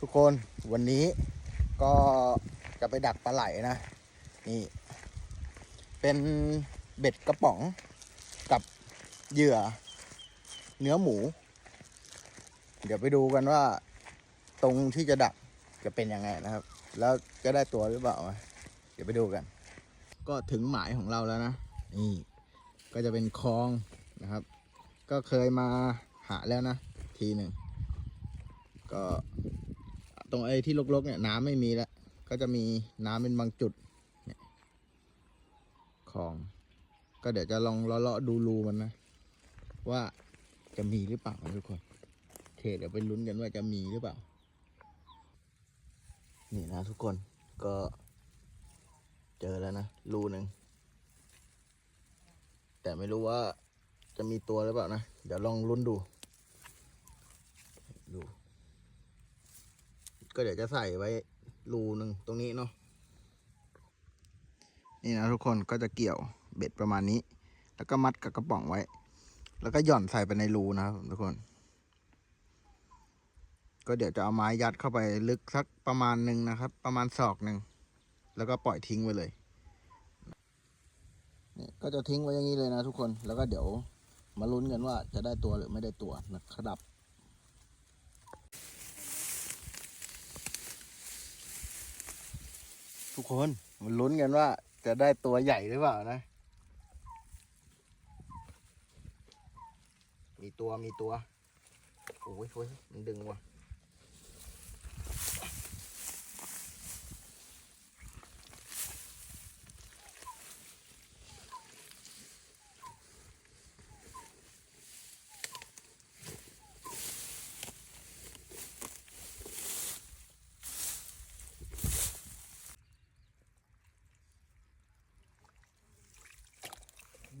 ทุกคนวันนี้ก็จะไปดักปลาไหลนะ นี่ เป็นเบ็ดกระป๋องกับเหยื่อ เนื้อหมู เดี๋ยวไปดูกันว่า ตรงที่จะดักจะเป็นยังไงนะครับ แล้วจะได้ตัวหรือเปล่า เดี๋ยวไปดูกัน ก็ถึงหมายของเราแล้วนะ นี่ ก็จะเป็นคลองนะครับ ก็เคยมาหาแล้วนะ ทีหนึ่งก็ ตรงไอ้ที่ลกๆเนี่ยน้ำไม่มีแล้ว ก็จะมีน้ำเป็นบางจุดเนี่ยคลอง ก็เดี๋ยวจะลองเลาะๆดูรูมันนะ ว่าจะมีหรือเปล่าทุกคนโอเคเดี๋ยวไปลุ้นกันว่าจะมีหรือเปล่า นี่นะทุกคนก็เจอแล้วนะรูหนึ่งแต่ไม่รู้ว่าจะมีตัวหรือเปล่านะ เดี๋ยวลองลุ้นดู ดู ก็เดี๋ยวจะใส่ไว้รูหนึ่งตรงนี้เนาะนี่นะทุกคนก็จะเกี่ยวเบ็ดประมาณนี้ แล้วก็มัดกับกระป๋องไว้ แล้วก็หย่อนใส่ไปในรูนะครับทุกคน ก็เดี๋ยวจะเอาไม้ยัดเข้าไปลึกสักประมาณหนึ่งนะครับ ประมาณศอกหนึ่งแล้วก็ปล่อยทิ้งไว้เลยนี่ก็จะทิ้งไว้อย่างนี้เลยนะทุกคนแล้วก็เดี๋ยวมาลุ้นกันว่าจะได้ตัวหรือไม่ได้ตัวนะครับ ทุกคนมันลุ้นกันว่า จะได้ตัวใหญ่หรือเปล่านะ มีตัวมีตัว โอ้ยโอ้ยมันดึงว่ะ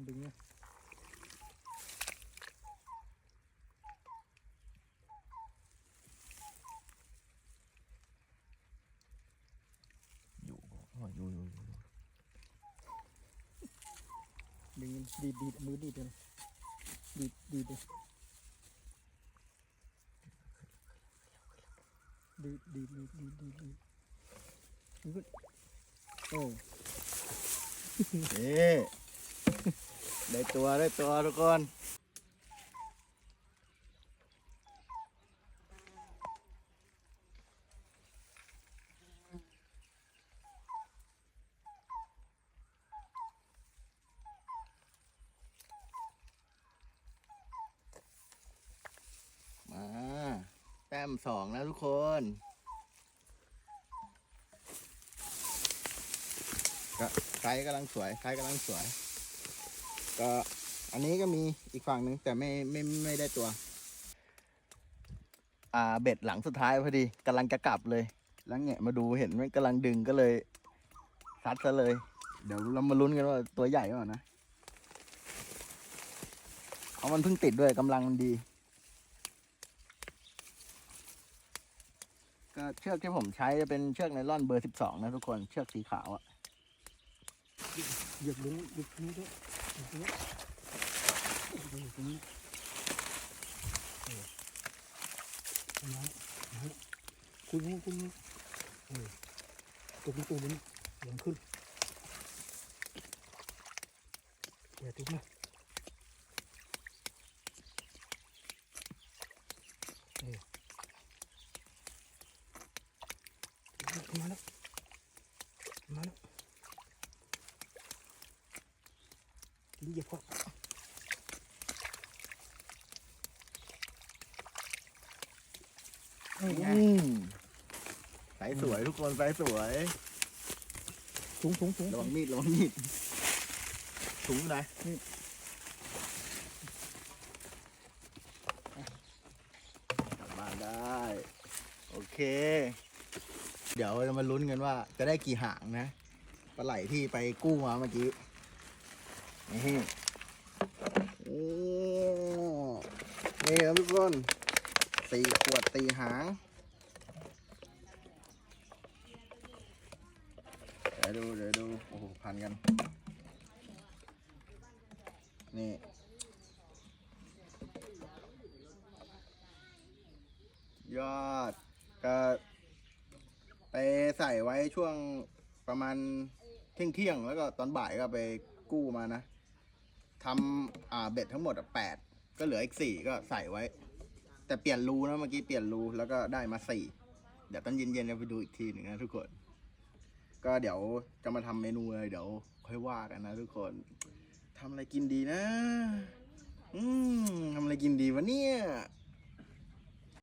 ดึงเนี่ยอยู่อ๋ออยู่อยู่อยู่ดึงดีดดีดมือดีดเลยดีดดีดเลยดีดดีดดีดดีดดีดดีดมันก็โอ้นี่ ได้ตัวได้ตัวทุกคนมาแต้มสองแล้วทุกคนก็ไซส์กำลังสวยไซส์กำลังสวย ก็อันนี้ก็มีอีกฝั่งหนึ่งแต่ไม่ไม่ไม่ได้ตัว อ่าเบ็ดหลังสุดท้ายพอดีกำลังจะกลับเลย แล้วแงะมาดูเห็นมันกำลังดึงก็เลยซัดซะเลย เดี๋ยวเรามาลุ้นกันว่าตัวใหญ่เปล่านะเพราะมันเพิ่งติดด้วยกำลังมันดี ก็เชือกที่ผมใช้จะเป็นเชือกไนล่อนเบอร์สิบสองนะทุกคนเชือกสีขาวอะเหยียบลงเหยียบตรงนี้ด้วย เหยียบตรงนี้เหยียบตรงนี้เออประมาณนั้นคุณคุณคุณเออตัวนี้ตัวนี้ลงขึ้นอย่าทิ้งนะเออมาแล้วมาแล้ว ลิ้นเหยียบพ่ออืมสายสวยทุกคนสายสวยสูงสูงสูงระวังมีดระวังมีดถุงไหนกลับบ้านได้ โอเค เดี๋ยวจะมาลุ้นกันว่าจะได้กี่หางนะปลาไหลที่ไปกู้มาเมื่อกี้ นี่โอ้นี่ครับทุกคนสี่ขวดสี่หางเดี๋ยวดูเดี๋ยวดูโอ้โหพันกัน นี่ยอดก็ไปใส่ไว้ช่วงประมาณเที่ยงเที่ยงแล้วก็ตอนบ่ายก็ไปกู้มานะ ทำอ่าเบ็ดทั้งหมดอะแปดก็เหลืออีกสี่ก็ใส่ไว้ แต่เปลี่ยนรูนะเมื่อกี้เปลี่ยนรูแล้วก็ได้มาสี่เดี๋ยวตอนเย็นๆเราไปดูอีกทีหนึ่งนะทุกคน ก็เดี๋ยวจะมาทำเมนูเลยเดี๋ยวค่อยว่ากันนะทุกคนทำอะไรกินดีนะ อืมทำอะไรกินดีวะเนี่ย